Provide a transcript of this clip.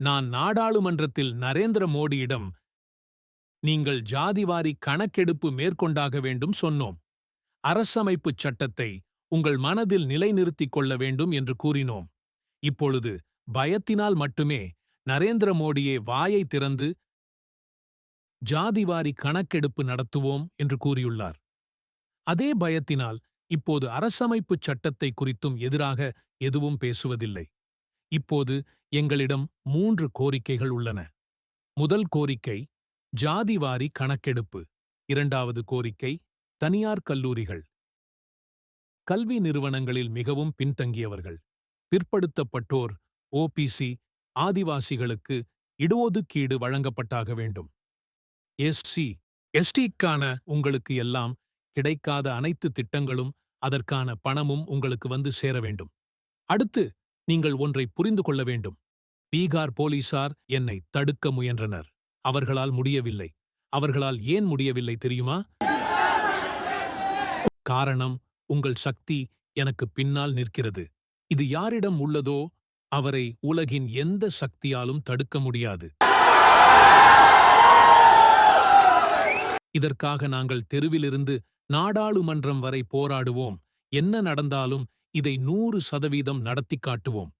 நான் நாடாளுமன்றத்தில் நரேந்திர மோடியிடம் நீங்கள் ஜாதிவாரி கணக்கெடுப்பு மேற்கொண்டாக வேண்டும் சொன்னோம். அரசமைப்புச் சட்டத்தை உங்கள் மனதில் நிலைநிறுத்திக் கொள்ள வேண்டும் என்று கூறினோம். இப்பொழுது பயத்தினால் மட்டுமே நரேந்திர மோடியே வாயை திறந்து ஜாதிவாரி கணக்கெடுப்பு நடத்துவோம் என்று கூறியுள்ளார். அதே பயத்தினால் இப்போது அரசமைப்புச் சட்டத்தை குறித்தும் எதிராக எதுவும் பேசுவதில்லை. இப்போது எங்களிடம் மூன்று கோரிக்கைகள் உள்ளன. முதல் கோரிக்கை ஜாதிவாரி கணக்கெடுப்பு. இரண்டாவது கோரிக்கை தனியார் கல்லூரிகள். கல்வி நிறுவனங்களில் மிகவும் பின்தங்கியவர்கள். பிற்படுத்தப்பட்டோர் ஓபிசி ஆதிவாசிகளுக்கு இடஒதுக்கீடு வழங்கப்பட்டாக வேண்டும். எஸ்சி எஸ்டிக்கான உங்களுக்கு எல்லாம் கிடைக்காத அனைத்து திட்டங்களும் அதற்கான பணமும் உங்களுக்கு வந்து சேர வேண்டும். அடுத்து நீங்கள் ஒன்றை புரிந்து கொள்ள வேண்டும். பீகார் போலீசார் என்னை தடுக்க முயன்றனர். அவர்களால் முடியவில்லை. அவர்களால் ஏன் முடியவில்லை தெரியுமா? காரணம் உங்கள் சக்தி எனக்கு பின்னால் நிற்கிறது. இது யாரிடம் உள்ளதோ அவரை உலகின் எந்த சக்தியாலும் தடுக்க முடியாது. இதற்காக நாங்கள் தெருவிலிருந்து நாடாளுமன்றம் வரை போராடுவோம். என்ன நடந்தாலும் இதை நூறு சதவீதம் நடத்திக் காட்டுவோம்.